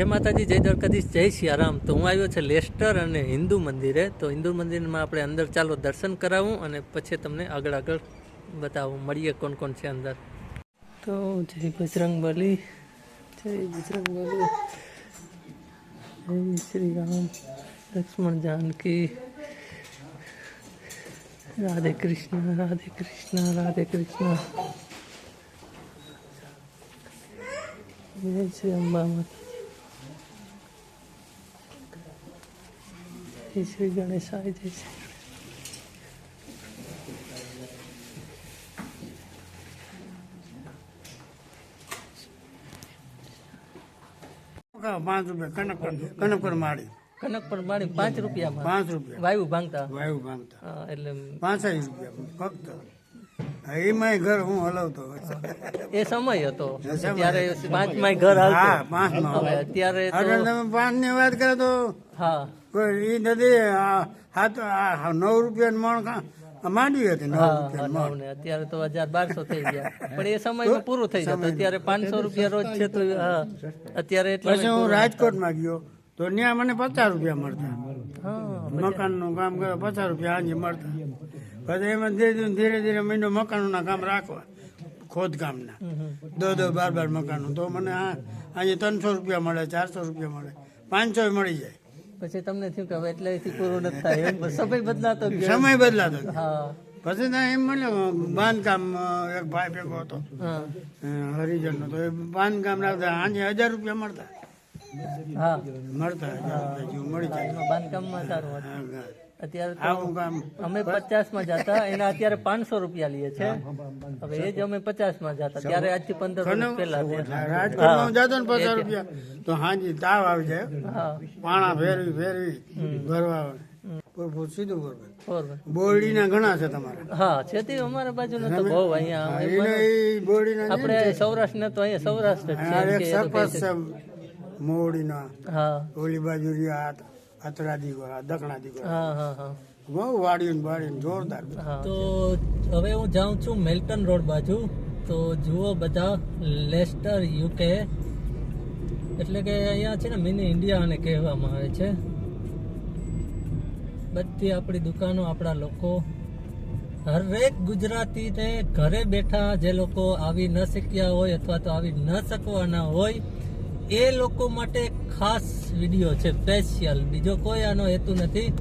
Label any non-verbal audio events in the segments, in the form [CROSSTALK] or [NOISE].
જય માતાજી, જય દ્વારકાધીશ, જય સિયારામ. તો હું આવ્યો છે લેસ્ટર અને હિન્દુ મંદિરે. તો હિન્દુ મંદિરમાં આપણે અંદર ચાલો દર્શન કરાવું અને પછી તમને આગળ આગળ બતાવું. મળીએ કોણ કોણ છે અંદર. તો જય બજરંગ બલી. જય બજરંગ બલી. જય શ્રી રામ. લક્ષ્મણ જાનકી. રાધે કૃષ્ણ રાધે કૃષ્ણ રાધે કૃષ્ણ. જય શ્રી અંબા માતા. જય શ્રી ગણેશાય જય શ્રી પાંચ રૂપિયા કનક કનક પર માળી. કનક પર મારી પાંચ રૂપિયા પાંચ રૂપિયા. વાયુ ભાંગતા? વાયુ ભાંગતા. એટલે પાંચાઈ રૂપિયા ફક્ત. એમાં એમાંય ઘર હું હલાવતો એ સમય હતો. ત્યારે પાંચમાં ઘર હા હાલતો અત્યારે તમે પાંચની વાત કરો તો હા. ઈ નથી હાથ નવ રૂપિયા મણ માંડવી હતી નવ હા રૂપિયા હા, નવ ને અત્યારે તો હજાર બારસો થઈ ગયા. [LAUGHS] પણ એ સમયમાં પૂરું થઈ જતું. અત્યારે પાંચસો રૂપિયા રોજ છે તો હા. અત્યારે એટલે હું રાજકોટમાં ગયો તો ત્યાં મને પચાસ રૂપિયા મળતા. મકાનનું કામ કરે પચાસ રૂપિયા આજે મળતા. પછી એમાં ધીરે ધીરે ધીરે ધીરે મહિનો મકાનોના કામ રાખવા ખોદકામના. દો દો બાર બાર મકાનો. તો મને આ આજે ત્રણસો રૂપિયા મળે ચારસો રૂપિયા મળે. પાંચસો મળી જાય. પછી તમને થયું કે હવે એટલેથી પૂરો નથી થાય. એમ સમય બદલાતો ગયો. સમય બદલાતો હા. પછી ત્યાં એમ મળ્યો બાંધકામ એક ભાઈ ભેગો હતો. હરિજન નો હરિજનનો તો એ બાંધકામ રાખતા આજે હજાર રૂપિયા મળતા. મળતા મળી જાય. બાંધકામમાં સારું હતું. અત્યારે અમે પચાસમાં જતા એના અત્યારે પાંચસો રૂપિયા લઈએ છે. હવે એ જ અમે પચાસમાં જતા ત્યારે આજથી પંદર વર્ષ પહેલા. જતો ને પચાસ રૂપિયા તો હાજી તાવ આવી જાય. પાણા ફેરવી ફેરવી ભરવા પૂર- પૂર સીધું ભરવા. બરોબર બોરડીના ઘણા છે તમારે. હા છે તે અમારા બાજુ તો બહુ અહીંયા ને, આપણે સૌરાષ્ટ્ર ને તો અહીંયા સૌરાષ્ટ્ર મોરડીના. હા. ઓલી બાજુ રહ્યા અતરા દીગો દક્ષિણા દીગો હા હા હા. બહુ વાડ્યું ને વાડીયું જોરદાર તો હવે હું જાઉં છું મેલ્ટન રોડ બાજુ. તો જુઓ બધા લેસ્ટર યુકે. એટલે કે અહીંયા છે ને મિની ઇન્ડિયા અને કહેવામાં આવે છે. બધી આપણી દુકાનો આપણા લોકો. હરેક ગુજરાતીને ઘરે બેઠા જે લોકો આવી ન શક્યા હોય અથવા તો આવી ન શકવાના હોય એ લોકો માટે ખાસ વીડિયો છે સ્પેશિયલ બીજો કોઈ આનો હેતુ નથી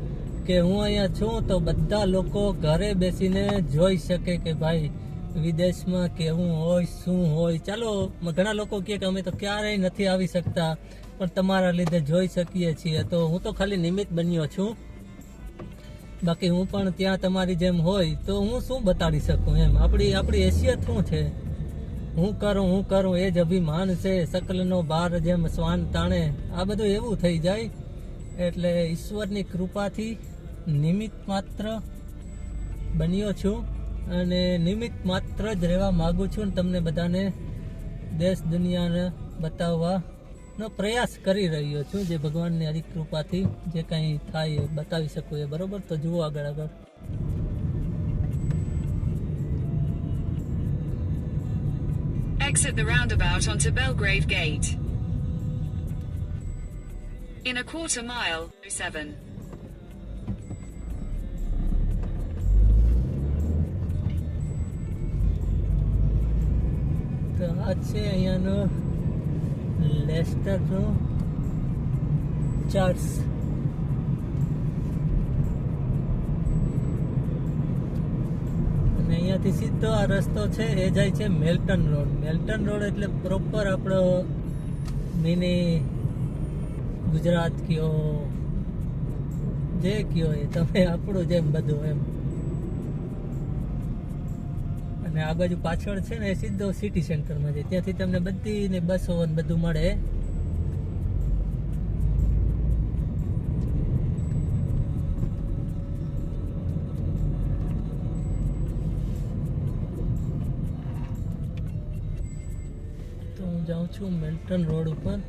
કે હું અહીંયા છું તો બધા લોકો ઘરે બેસીને જોઈ શકે કે ભાઈ, વિદેશમાં કેવું હોય, શું હોય. ચાલો ઘણા લોકો કહે કે અમે તો ક્યારેય નથી આવી શકતા, પણ તમારા લીધે જોઈ શકીએ છીએ. તો હું તો ખાલી નિમિત્ત બન્યો છું. બાકી હું પણ ત્યાં તમારી જેમ હોય તો હું શું બતાડી શકું એમ? આપણી આપણી હેસિયત શું છે? હું કરું હું કરું, એ જ અભિમાન છે, શકલનો બાર જેમ શ્વાન તાણે. આ બધું એવું થઈ જાય, એટલે ઈશ્વરની કૃપાથી નિમિત્ત માત્ર બન્યો છું અને નિમિત્ત માત્ર જ રહેવા માગું છું અને તમને બધાને દેશ દુનિયાને બતાવવાનો પ્રયાસ કરી રહ્યો છું, જે ભગવાનની હરી કૃપાથી જે કંઈ થાય એ બતાવી શકું એ બરાબર? તો જુઓ આગળ આગળ. Exit the roundabout onto Belgrave Gate. In a quarter mile, 7. તો આ છે અહીંયાનો લેસ્ટરનો ચર્ચ અહીંયાથી સીધો આ રસ્તો છે, એ જાય છે મેલ્ટન રોડ. મેલ્ટન રોડ એટલે પ્રોપર આપણો મિની ગુજરાત કયો, જે કયો એ, તમે આપણું જેમ બધું એમ. અને આ બાજુ પાછળ છે ને સીધો સિટી સેન્ટરમાં જાય ત્યાંથી તમને બધી ને બસો બધું મળે. Down to Melton Road. Open.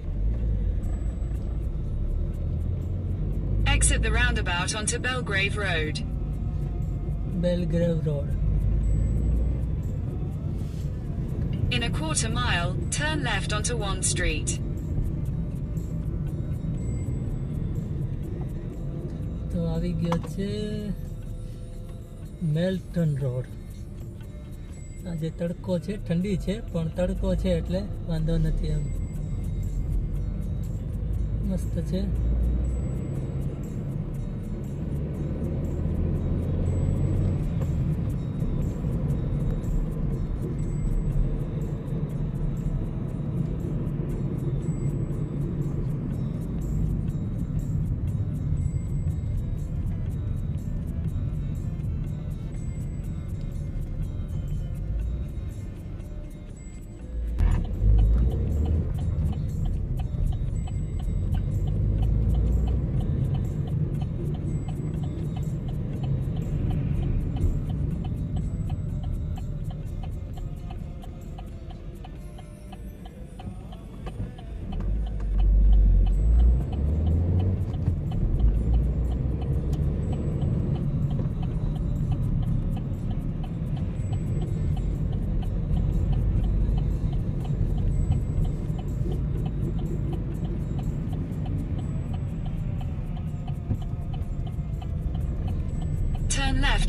Exit the roundabout onto Belgrave Road. Belgrave Road. In a quarter mile, turn left onto 1 Street. તો આવી ગયો છે આજે તડકો છે ઠંડી છે પણ તડકો છે એટલે વાંધો નથી એમ. મસ્ત છે.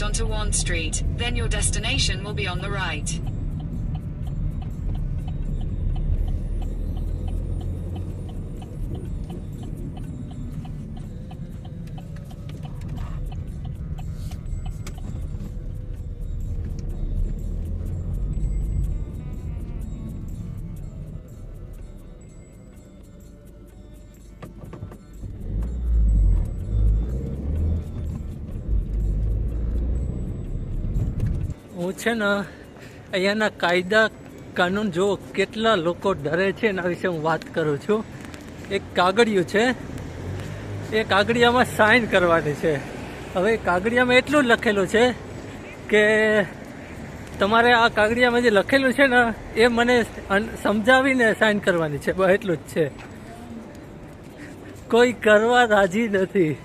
Onto Wand Street, then your destination will be on the right. હું છે ને, અહીંયાના કાયદા કાનૂન જો કેટલા લોકો ડરે છે એના વિશે હું વાત કરું છું. એક કાગળિયું છે. એ કાગળિયામાં સાઇન કરવાની છે. હવે કાગળિયામાં એટલું લખેલું છે કે તમારે આ કાગળિયામાં જે લખેલું છે ને, એ મને સમજાવીને સાઇન કરવાની છે. બસ એટલું જ છે. કોઈ કરવા રાજી નથી.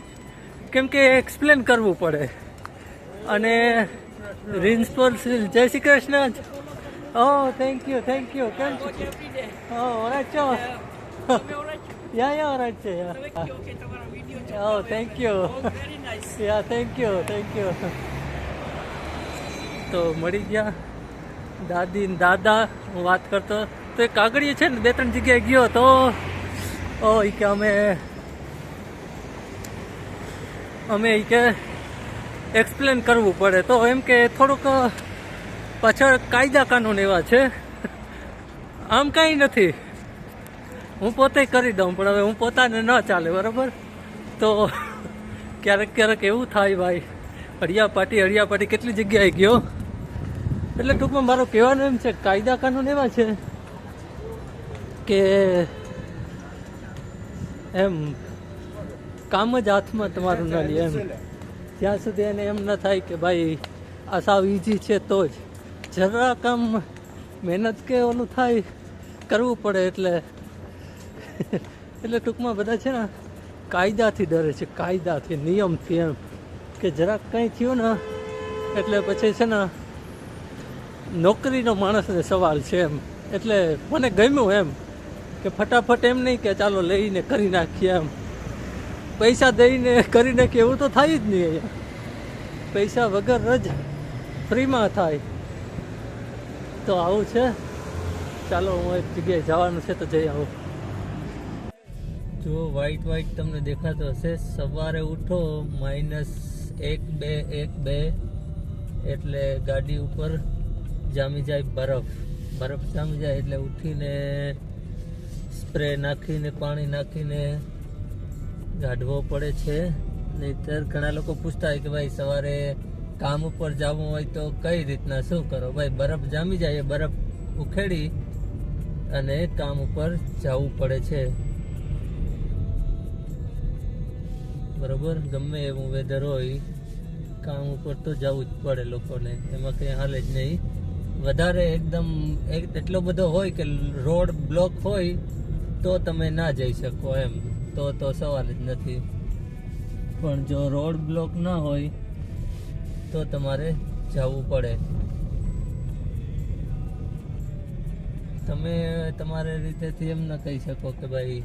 કેમ કે એક્સપ્લેન કરવું પડે. અને પ્રિન્સિપલ શ્રી જય શ્રી કૃષ્ણ ઓ થેન્ક યુ થેન્ક યુ કેમ છો ઓ ઓરાજ છો યા યા ઓરાજ છે yeah O thank you yeah thank you thank you તો મળી ગયા. દાદી ને દાદા હું વાત કરતો. તો એ કાગળીએ છે ને બે ત્રણ જગ્યાએ ગયો તો ઓ ઈ કે અમે અમે ઈ કે એક્સપ્લેન કરવું પડે. તો એમ કે થોડુંક પાછળ કાયદા કાનૂન એવા છે. આમ કાંઈ નથી. હું પોતે કરી દઉં, પણ હવે હું પોતાને ન ચાલે, બરાબર? તો ક્યારેક ક્યારેક એવું થાય ભાઈ. હળિયા પાટી હળિયા પાટી કેટલી જગ્યાએ ગયો? એટલે ટૂંકમાં મારો કહેવાનું એમ છે, કાયદા કાનૂન એવા છે કે એમ કામ જ હાથમાં તમારું ન લે એમ. જ્યાં સુધી એને એમ ન થાય કે ભાઈ, આ સાવ ઈઝી છે તો જ જરા કામ મહેનત કે ઓલું થાય, કરવું પડે એટલે. એટલે ટૂંકમાં બધા છે ને કાયદાથી ડરે છે, કાયદાથી, નિયમથી એમ. કે જરાક કંઈ થયું ને, એટલે પછી છે ને નોકરીનો માણસને સવાલ છે એમ. એટલે મને ગમ્યું એમ કે ફટાફટ એમ નહીં કે ચાલો લઈને કરી નાખીએ એમ. પૈસા દઈને કરી નાખીએ એવું તો થાય જ નહીં અહીંયા. પૈસા વગર જ ફ્રીમાં થાય. તો આવું છે. ચાલો, હું એક જગ્યાએ જવાનું છે તો જઈ આવું. જો વ્હાઈટ વ્હાઈટ તમને દેખાતો હશે, સવારે ઉઠો માઇનસ એક, બે એક, બે, એટલે ગાડી ઉપર જામી જાય બરફ. બરફ જામી જાય એટલે ઉઠીને સ્પ્રે નાખીને, પાણી નાખીને ગાઢવો પડે છે. નહીતર ઘણા લોકો પૂછતા હોય કે ભાઈ, સવારે કામ ઉપર જવું હોય તો કઈ રીતના શું કરો? ભાઈ, બરફ જામી જાય બરફ ઉખેડી અને કામ ઉપર જવું પડે છે. બરોબર? ગમે એવું વેધર હોય, કામ ઉપર તો જવું જ પડે લોકોને. એમાં કંઈ હાલે જ નહીં. વધારે એકદમ એક- એટલો બધો હોય કે રોડ બ્લોક હોય તો તમે ના જઈ શકો એમ. તો તો સવાલ જ નથી. પણ જો રોડ બ્લોક ના હોય, તો તમારે જવું પડે. તમે તમારી રીતેથી એમ ના કહી શકો કે ભાઈ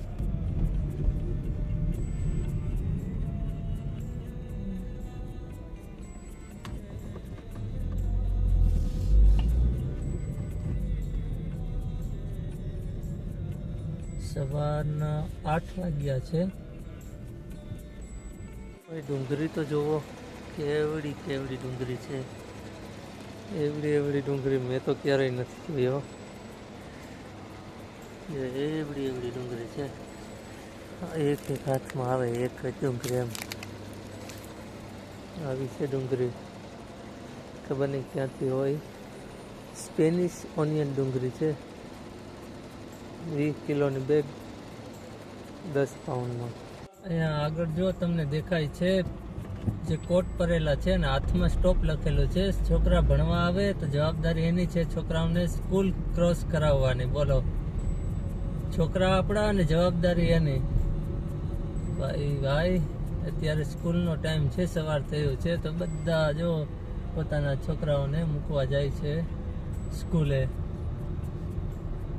સવારના આઠ વાગ્યા છે. ડુંગળી તો જુઓ કેવડી કેવડી ડુંગળી છે. એવડી એવડી ડુંગળી મેં તો ક્યારેય નથી જોયો એવડી એવડી ડુંગળી છે. એક એક હાથમાં આવે, એક જ ડુંગળી એમ. આવી છે ડુંગળી ખબર નહીં ક્યાંથી હોય. સ્પેનિશ ઓનિયન ડુંગળી છે. વીસ કિલોની બેગ દસ પાઉન્ડમાં અહીંયા આગળ જો તમને દેખાય છે, જે કોટ પરેલા છે ને, હાથમાં સ્ટોપ લખેલો છે, છોકરા ભણવા આવે તો જવાબદારી એની છે છોકરાઓને સ્કૂલ ક્રોસ કરાવવાની. બોલો. છોકરા આપણા અને જવાબદારી એની. ભાઈ ભાઈ, અત્યારે સ્કૂલનો ટાઈમ છે, સવાર થયો છે, તો બધા જો પોતાના છોકરાઓને મૂકવા જાય છે સ્કૂલે.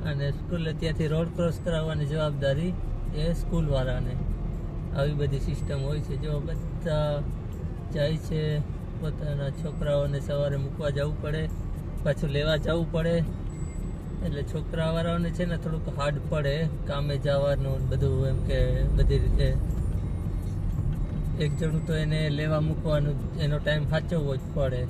અને સ્કૂલે ત્યાંથી રોડ ક્રોસ કરાવવાની જવાબદારી એ સ્કૂલવાળાને. આવી બધી સિસ્ટમ હોય છે. જો બધા જાય છે પોતાના છોકરાઓને સવારે મૂકવા જવું પડે, પાછું લેવા જવું પડે, એટલે છોકરાવાળાઓને છે ને થોડુંક હાર્ડ પડે કામે જવાનું બધું એમ કે બધી રીતે. એક જણું તો એને લેવા મૂકવાનું, એનો ટાઈમ સાચવવો જ પડે.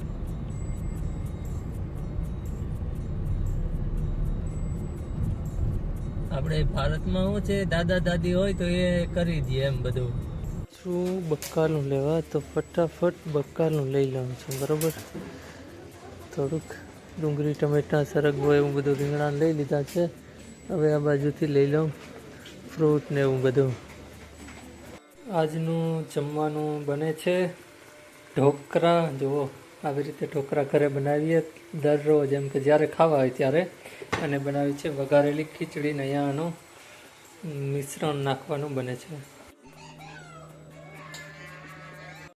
આપણે ભારતમાં શું છે? દાદા, દાદી હોય તો એ કરી દે એમ બધું. શું બક્કાનું લેવા, તો ફટાફટ બક્કાનું લઈ લઉં છું, બરોબર? થોડુંક ડુંગળી, ટમેટા, સરગવો એવું બધું રીંગણા લઈ લીધા છે. હવે આ બાજુથી લઈ લઉં ફ્રૂટ ને એવું બધું. આજનું જમવાનું બને છે ઢોકરા. જુઓ આવી રીતે ઢોકરા ઘરે બનાવીએ. દરરોજ એમ કે જ્યારે ખાવા હોય ત્યારે અને બનાવી છે વઘારેલી ખીચડી અહીંયાનું અહીંયા મિશ્રણ નાખવાનું બને છે.